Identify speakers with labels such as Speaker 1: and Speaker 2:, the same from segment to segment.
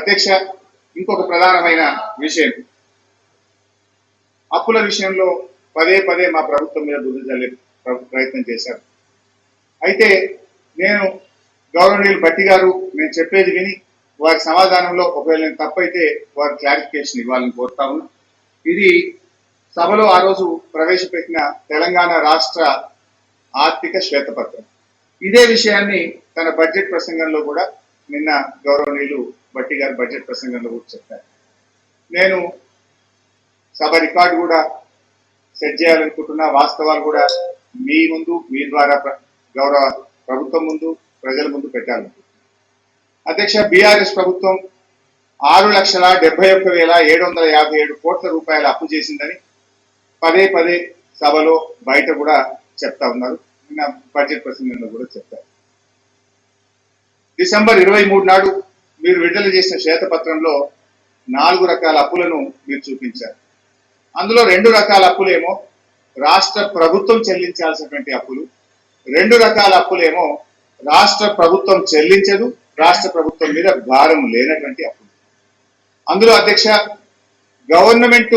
Speaker 1: అధ్యక్ష ఇంకొక ప్రధానమైన విషయం. అప్పుల విషయంలో పదే పదే మా ప్రభుత్వం మీద బుద్ధి చల్లే ప్ర- ప్రయత్నం చేశారు. అయితే నేను గౌరవనీయులు భట్టి గారు నేను చెప్పేది విని వారి సమాధానంలో ఒకవేళ నేను తప్పైతే వారి క్లారిఫికేషన్ ఇవ్వాలని కోరుతా ఉన్నా. ఇది సభలో ఆ రోజు ప్రవేశపెట్టిన తెలంగాణ రాష్ట్ర ఆర్థిక శ్వేతపత్రం. ఇదే విషయాన్ని తన బడ్జెట్ ప్రసంగంలో కూడా నిన్న గౌరవనీయులు భట్టి గారు బడ్జెట్ ప్రసంగంలో కూడా చెప్పారు. నేను సభ రికార్డు కూడా సెట్ చేయాలనుకుంటున్నా. వాస్తవాలు కూడా మీ ముందు మీ ద్వారా గౌరవ ప్రభుత్వం ముందు ప్రజల ముందు పెట్టాలనుకుంటున్నా. అధ్యక్ష బీఆర్ఎస్ ప్రభుత్వం ఆరు లక్షల డెబ్బై ఒక్క వేల ఏడు వందల యాభై ఏడు కోట్ల రూపాయల అప్పు చేసిందని పదే పదే సభలో బయట కూడా చెప్తా ఉన్నారు. నిన్న బడ్జెట్ ప్రసంగంలో కూడా చెప్తారు డిసెంబర్ ఇరవై మూడు నాడు మీరు విడుదల చేసిన శ్వేతపత్రంలో నాలుగు రకాల అప్పులను మీరు చూపించారు. అందులో రెండు రకాల అప్పులేమో రాష్ట్ర ప్రభుత్వం చెల్లించాల్సినటువంటి అప్పులు రెండు రకాల అప్పులేమో రాష్ట్ర ప్రభుత్వం చెల్లించదు రాష్ట్ర ప్రభుత్వం మీద భారం లేనటువంటి అప్పులు. అందులో అధ్యక్ష గవర్నమెంట్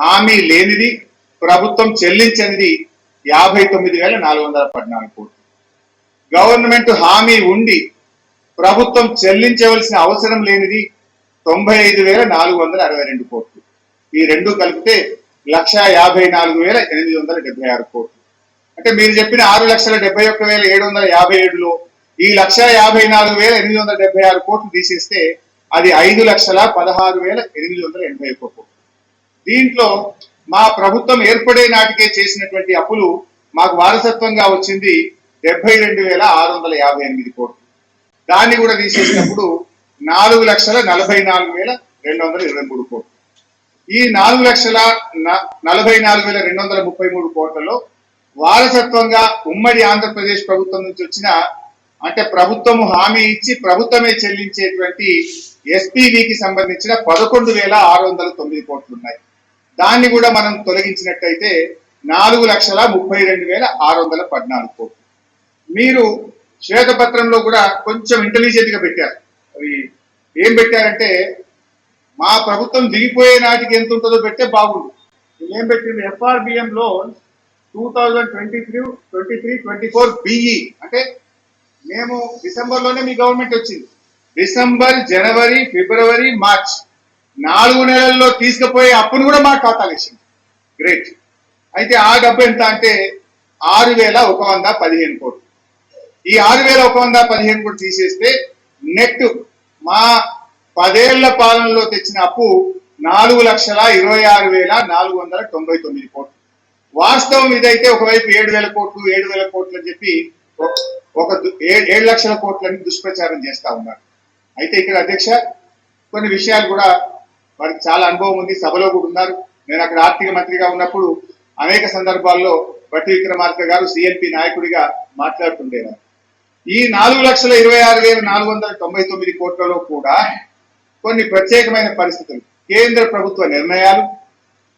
Speaker 1: హామీ లేనిది ప్రభుత్వం చెల్లించనిది యాభై తొమ్మిది వేల నాలుగు వందల పద్నాలుగు కోట్లు. గవర్నమెంట్ హామీ ఉండి ప్రభుత్వం చెల్లించవలసిన అవసరం లేనిది తొంభై ఐదు వేల నాలుగు వందల అరవై రెండు కోట్లు. ఈ రెండు కలిపితే లక్ష యాభై నాలుగు వేల ఎనిమిది వందల డెబ్బై ఆరు కోట్లు. అంటే మీరు చెప్పిన ఆరు లక్షల డెబ్బై ఒక్క వేల ఏడు వందల యాభై ఏడులో ఈ లక్ష యాభై నాలుగు వేల ఎనిమిది వందల డెబ్బై ఆరు కోట్లు తీసేస్తే అది ఐదు లక్షల పదహారు వేల ఎనిమిది వందల ఎనభై ఒక్క కోట్లు. దీంట్లో మా ప్రభుత్వం ఏర్పడే నాటికే చేసినటువంటి అప్పులు మాకు వారసత్వంగా వచ్చింది డెబ్బై రెండు వేల ఆరు వందల యాభై ఎనిమిది కోట్లు. దాన్ని కూడా తీసేసినప్పుడు నాలుగు లక్షల నలభై నాలుగు వేల రెండు వందల ఇరవై మూడు కోట్లు. ఈ నాలుగు లక్షల న- నలభై నాలుగు వేల రెండు వందల ముప్పై మూడు కోట్లలో వారసత్వంగా ఉమ్మడి ఆంధ్రప్రదేశ్ ప్రభుత్వం నుంచి వచ్చిన అంటే ప్రభుత్వము హామీ ఇచ్చి ప్రభుత్వమే చెల్లించేటువంటి ఎస్పీవికి సంబంధించిన పదకొండు వేల ఆరు వందల తొమ్మిది కోట్లు ఉన్నాయి దాన్ని కూడా మనం తొలగించినట్టయితే నాలుగు లక్షల ముప్పై రెండు వేల ఆరు వందల పద్నాలుగు కోట్లు. మీరు శ్వేతపత్రంలో కూడా కొంచెం ఇంటెలిజెంట్గా పెట్టారు. అవి ఏం పెట్టారంటే మా ప్రభుత్వం దిగిపోయే నాటికి ఎంత ఉంటుందో పెట్టే బాగుంది ఏం పెట్టింది FRBM loan two thousand twenty three twenty three twenty four BE అంటే మేము డిసెంబర్లోనే మీ గవర్నమెంట్ వచ్చింది. డిసెంబర్ జనవరి ఫిబ్రవరి మార్చ్ నాలుగు నెలల్లో తీసుకుపోయే అప్పును కూడా మా ఖాతాలు ఇచ్చింది గ్రేట్ అయితే ఆ డబ్బు ఎంత అంటే ఆరు వేల ఒక వంద పదిహేను కోట్లు. ఈ ఆరు వేల ఒక వంద పదిహేను కూడా తీసేస్తే నెట్ మా పదేళ్ళ పాలనలో తెచ్చిన అప్పు నాలుగు లక్షల ఇరవై ఆరు వేల నాలుగు వందల తొంభై తొమ్మిది కోట్లు. వాస్తవం ఇదైతే ఒకవైపు ఏడు వేల కోట్లు ఏడు వేల కోట్లు అని చెప్పి ఒక- ఒక దు- ఏ- ఏడు లక్షల కోట్లని దుష్ప్రచారం చేస్తా ఉన్నారు. అయితే ఇక్కడ అధ్యక్ష కొన్ని విషయాలు కూడా వారికి చాలా అనుభవం ఉంది. సభలో కూడా ఉన్నారు. నేను అక్కడ ఆర్థిక మంత్రిగా ఉన్నప్పుడు అనేక సందర్భాల్లో బట్టి విక్రమార్క గారు సిఎల్పి నాయకుడిగా మాట్లాడుతుండేవారు. ఈ నాలుగు లక్షల ఇరవై ఆరు వేల నాలుగు వందల తొంభై తొమ్మిది కోట్లలో కూడా కొన్ని ప్రత్యేకమైన పరిస్థితులు. కేంద్ర ప్రభుత్వ నిర్ణయాలు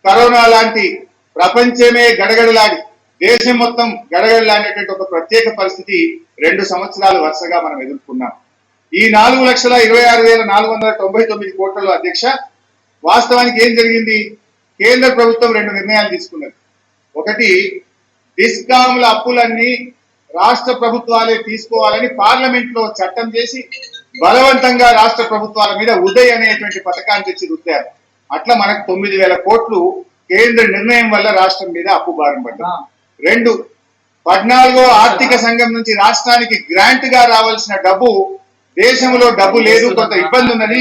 Speaker 1: కరోనా లాంటి ప్రపంచమే గడగడలాడి దేశం మొత్తం గడగడలాడేటువంటి ఒక ప్రత్యేక పరిస్థితి రెండు సంవత్సరాలు వరుసగా మనం ఎదుర్కొన్నాం. ఈ నాలుగు లక్షల ఇరవై ఆరు వేల నాలుగు వందల తొంభై తొమ్మిది కోట్లలో అధ్యక్ష వాస్తవానికి ఏం జరిగింది? కేంద్ర ప్రభుత్వం రెండు నిర్ణయాలు తీసుకున్నది. ఒకటి డిస్కాముల అప్పులన్నీ రాష్ట్ర ప్రభుత్వాలే తీసుకోవాలని పార్లమెంట్లో చట్టం చేసి బలవంతంగా రాష్ట్ర ప్రభుత్వాల మీద ఉదయ్ అనేటువంటి పథకాన్ని తెచ్చి రుద్దారు. అట్లా మనకు తొమ్మిది వేల కోట్లు కేంద్ర నిర్ణయం వల్ల రాష్ట్రం మీద అప్పు భారం పడ్డారు రెండు పద్నాలుగో ఆర్థిక సంఘం నుంచి రాష్ట్రానికి గ్రాంట్గా రావాల్సిన డబ్బు దేశంలో డబ్బు లేదు కొంత ఇబ్బంది ఉన్నది.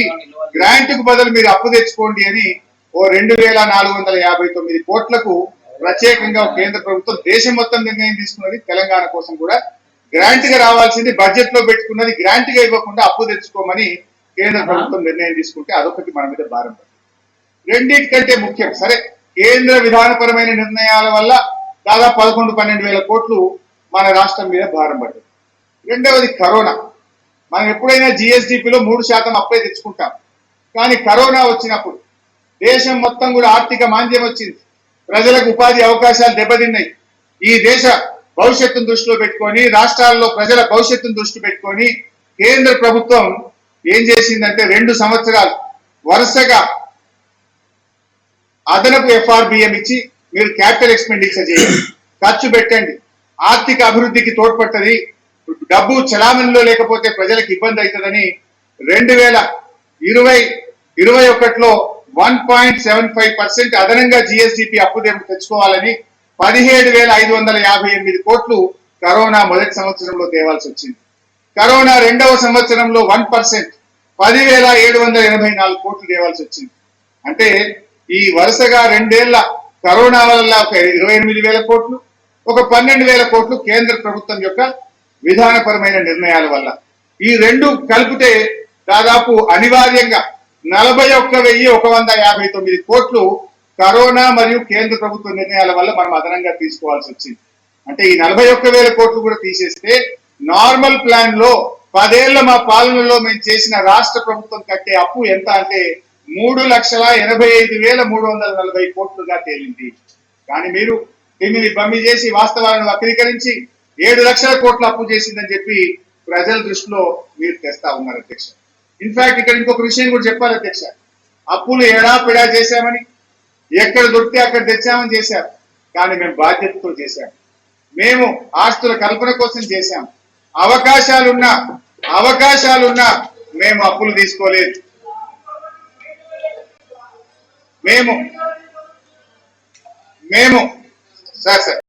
Speaker 1: గ్రాంట్కు బదులు మీరు అప్పు తెచ్చుకోండి అని ఓ రెండు వేల నాలుగు వందల యాభై తొమ్మిది కోట్లకు ప్రత్యేకంగా కేంద్ర ప్రభుత్వం దేశం మొత్తం నిర్ణయం తీసుకున్నది తెలంగాణ కోసం కూడా. గ్రాంట్గా రావాల్సింది బడ్జెట్లో పెట్టుకున్నది గ్రాంట్గా ఇవ్వకుండా అప్పు తెచ్చుకోమని కేంద్ర ప్రభుత్వం నిర్ణయం తీసుకుంటే అదొకటి మన మీద భారం రెండింటికంటే ముఖ్యం సరే కేంద్ర విధానపరమైన నిర్ణయాల వల్ల దాదాపు పదకొండు పన్నెండు వేల కోట్లు మన రాష్ట్రం మీద భారం పడ్డది రెండవది కరోనా. మనం ఎప్పుడైనా జిఎస్డిపిలో మూడు శాతం అప్పే తెచ్చుకుంటాం. కానీ కరోనా వచ్చినప్పుడు దేశం మొత్తం కూడా ఆర్థిక మాంద్యం వచ్చింది. ప్రజలకు ఉపాధి అవకాశాలు దెబ్బతిన్నాయి. ఈ దేశ భవిష్యత్తును దృష్టిలో పెట్టుకొని రాష్ట్రాల్లో ప్రజల భవిష్యత్తును దృష్టి పెట్టుకొని కేంద్ర ప్రభుత్వం ఏం చేసిందంటే రెండు సంవత్సరాలు వరుసగా అదనపు ఎఫ్ఆర్బిఎం ఇచ్చి మీరు క్యాపిటల్ ఎక్స్పెండిచర్ చేయండి. ఖర్చు పెట్టండి. ఆర్థిక అభివృద్ధికి తోడ్పడుతుంది. డబ్బు చలామణిలో లేకపోతే ప్రజలకు ఇబ్బంది అవుతుందని రెండు వేల ఇరవై ఇరవై ఒకటిలో one point seven five percent అదనంగా జిఎస్డిపి అప్పు తెచ్చుకోవాలని పదిహేడు వేల ఐదు వందల యాభై ఎనిమిది కోట్లు కరోనా మొదటి సంవత్సరంలో తేవాల్సి వచ్చింది. కరోనా రెండవ సంవత్సరంలో వన్ పర్సెంట్ పదివేల ఏడు వందల ఎనభై నాలుగు కోట్లు తేవాల్సి వచ్చింది. అంటే ఈ వరుసగా రెండేళ్ళ కరోనా వల్ల ఒక ఇరవై ఎనిమిది వేల కోట్లు ఒక పన్నెండు వేల కోట్లు కేంద్ర ప్రభుత్వం యొక్క విధానపరమైన నిర్ణయాల వల్ల. ఈ రెండు కలిపితే దాదాపు అనివార్యంగా నలభై ఒక్క వెయ్యి ఒక వంద యాభై తొమ్మిది కోట్లు కరోనా మరియు కేంద్ర ప్రభుత్వ నిర్ణయాల వల్ల మనం అదనంగా తీసుకోవాల్సి వచ్చింది. అంటే ఈ నలభై ఒక్క వేల కోట్లు కూడా తీసేస్తే నార్మల్ ప్లాన్లో పదేళ్ళ మా పాలనలో మేము చేసిన రాష్ట్ర ప్రభుత్వం కట్టే అప్పు ఎంత అంటే మూడు లక్షల ఎనభై ఐదు వేల మూడు వందల నలభై కోట్లుగా తేలింది. కానీ మీరు దీనిని బమ్మి చేసి వాస్తవాలను వక్రీకరించి ఏడు లక్షల కోట్ల అప్పు చేసిందని చెప్పి ప్రజల దృష్టిలో మీరు తెస్తా ఉన్నారు అధ్యక్ష. ఇన్ఫాక్ట్ ఇక్కడ ఇంకొక విషయం కూడా చెప్పాలి అధ్యక్ష. అప్పులు ఎడా పిడా చేశామని? ఎక్కడ దొరికితే అక్కడ తెచ్చామని చేశారు. కానీ మేము బాధ్యతతో చేశాం. మేము ఆస్తుల కల్పన కోసం చేశాం. అవకాశాలున్నా అవకాశాలున్నా మేము అప్పులు తీసుకోలేదు. మేము మేము సార్ సార్.